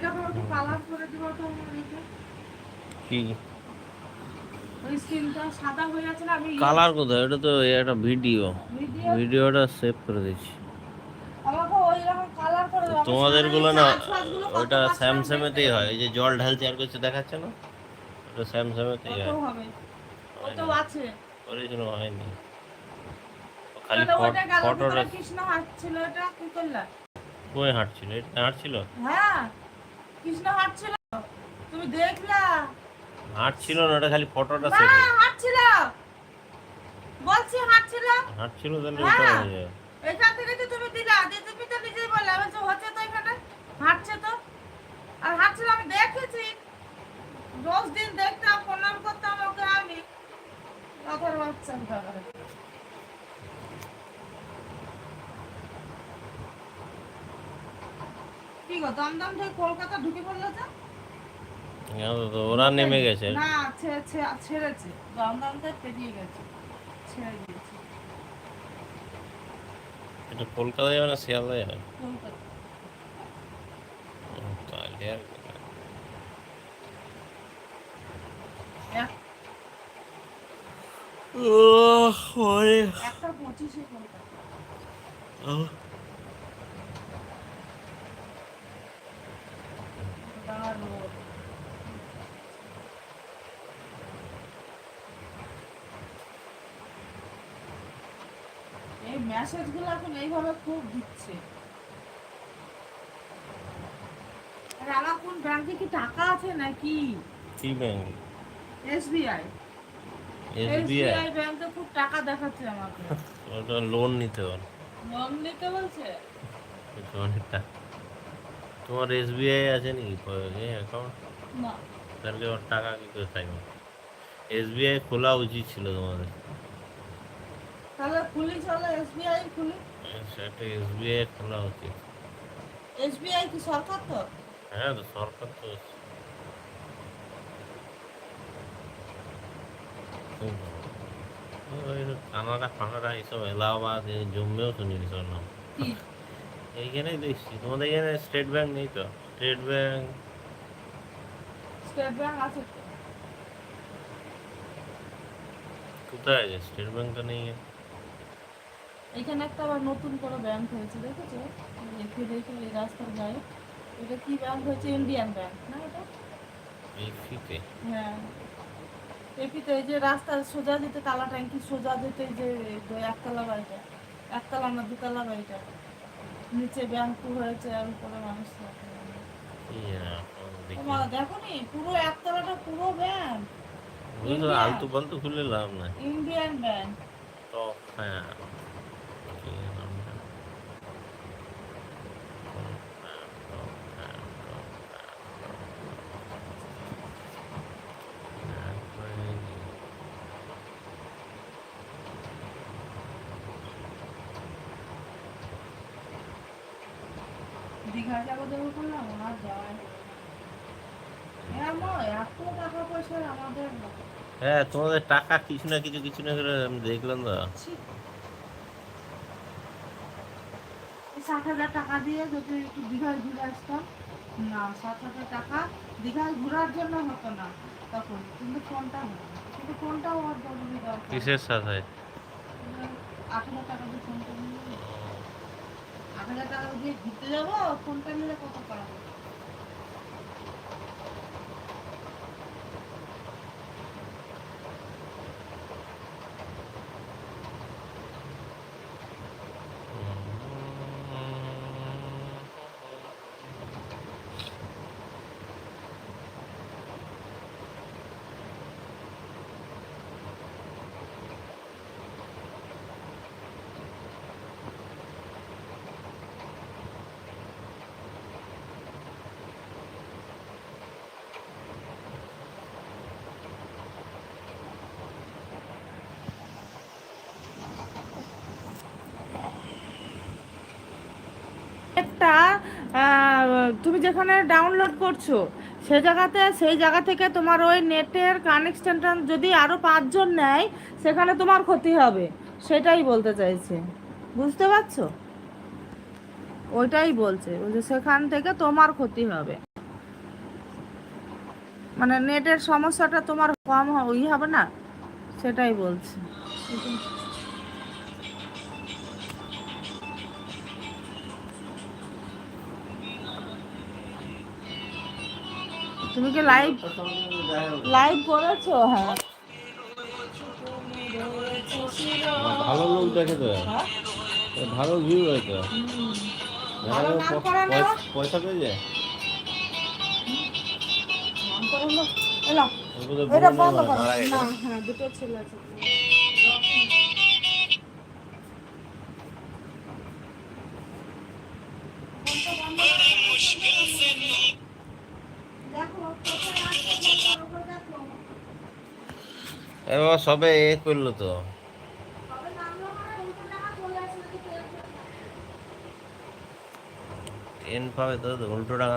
এরকম একটু কালার করে দিব তো কি? কালার কোথায়? এটা তো একটা ভিডিও ভিডিও ভিডিওটা সেভ করে দিচ্ছি। তোমাদেরগুলো না ওইটা স্যামসাংয়েতেই হয়। এই যে জল ঢালছে আর কিছু দেখাচ্ছে না? ওটা স্যামসাংয়েতেই হয়। হবে? আছে? অরিজিনাল হয়নি। খালি ফটোটা কৃষ্ণ হাঁটছিল এটা কি করলা? কই হাঁটছিল? এটা হাঁটছিল? হ্যাঁ। কৃষ্ণ হাঁটছিল। তুমি দেখলা? হাঁটছিল না ওটা খালি ফটোটা সেভ হাঁটছিল। বলছি হাঁটছিল? হাঁটছিল তাহলে ওটা হ্যাঁ। যাবে এখান থেকে তো তুমি দিলা দিতে তুমি তো নিজেই বললে আমি যে হচ্ছে তো এখানে হাঁটছে তো আর হাঁটছিল আমি দেখেছি দশ দিন দেখতাম প্রণাম করতাম ওকে আমি কথার বাচ্চা ব্যাপারে কি গো দমদম থেকে কলকাতা ঢুকে পড়ল তো? হ্যাঁ, ওরা নেমে গেছে। না ছেড়েছে। দমদম থেকে পেরিয়ে গেছে ছেড়ে দিয়েছে। এটা কলকাতায় যাবে না শিয়ালদা যাবে কলকাতা। তাহলে আর। একটা পঁচিশে কলকাতা। এই মেসেজগুলো এখন এইভাবে খুব দিচ্ছে। আর আমার কোন ব্যাংকে কি টাকা আছে নাকি? কি ব্যাংক এসবিআই এসবিআই ব্যাংকে খুব টাকা দেখাচ্ছে আমাকে। ওটা লোন নিতে লোন নিতে বলছে? তোমার এসবিআই আছে নাকি? অ্যাকাউন্ট তাহলে ওর টাকা কি করে থাকবে? এসবিআই খোলা উচিত ছিল তোমাদের। তাহলে খুলি চলো এসবিআই খুলি। সেটা এসবিআই খোলা উচিত। এসবিআই কি সরকার তো? হ্যাঁ তো সরকার তো কানাডা ফানাডা এইসব এলাহাবাদ জম্মেও শুনিনি সব নাম এইখানেই দেখছি। তোমাদের এখানে স্টেট ব্যাংক নেই তো? স্টেট ব্যাংক স্টেট ব্যাংক আছে কোথায় আছে স্টেট নেই। এখানে একটা আবার নতুন করে ব্যাংক হয়েছে দেখেছ? দেখে দেখে এই রাস্তার গায়ে। এটা কি ব্যাংক হয়েছে? ইন্ডিয়ান ব্যাংক না এটা? এই ফিতে হ্যাঁ। এপিতে এই যে রাস্তা সোজা যেতে তালা ট্যাঙ্কি সোজা যেতে যে একতলা বাড়িটা একতলা না দুতলা বাড়িটা নিচে ব্যাংক হয়েছে আর উপরে মানুষ দেখি। নি পুরো একতলাটা পুরো ব্যাংক। আলতু পালতু খুলে লাভ নাই। Indian bank. তো হ্যাঁ কি নামটা? দীঘা যাব যাব করলাম আর যাওয়াই এত টাকা পয়সা আমাদের হ্যাঁ তোমাদের টাকা কিছু না কিছু কিছু না করে আমি দেখলাম তো ষাট হাজার টাকা দিয়ে যদি একটু দীঘায় ঘুরে আসতাম না ষাট হাজার টাকা দীঘায় ঘোরার জন্য হতো না তখন কিন্তু ফোনটা কিন্তু ফোনটাও আর জরুরি দরকার। কিসের সাথে? আট হাজার টাকা দিয়ে ফোনটা হাজার টাকা দিয়ে ঘুরতে যাব? ফোনটা নিলে কত করা একটা তুমি যেখানে ডাউনলোড করছ, সে জায়গাতে, সেই জায়গা থেকে তোমার ওই নেটের কানেকশনটা যদি আরও পাঁচজন নেয়, সেখানে তোমার ক্ষতি হবে। সেটাই বলতে চাইছে। বুঝতে পারছ? ওইটাই বলছে বলছে সেখান থেকে তোমার ক্ষতি হবে। মানে নেটের সমস্যাটা তোমার কম ই হবে না? সেটাই বলছি। তুমি কি লাইভ লাইভ করেছ? হ্যাঁ। ভালো লোক দেখে তো? ভালো ভিউ হয় তো। পয়সা- পেয়ে যায়? এটা বন্ধ করো। না হ্যাঁ দুটো ছেলে আছে। এ বাবা সবে এ করল তো। টেন পাবে তো উল্টো ডাঙা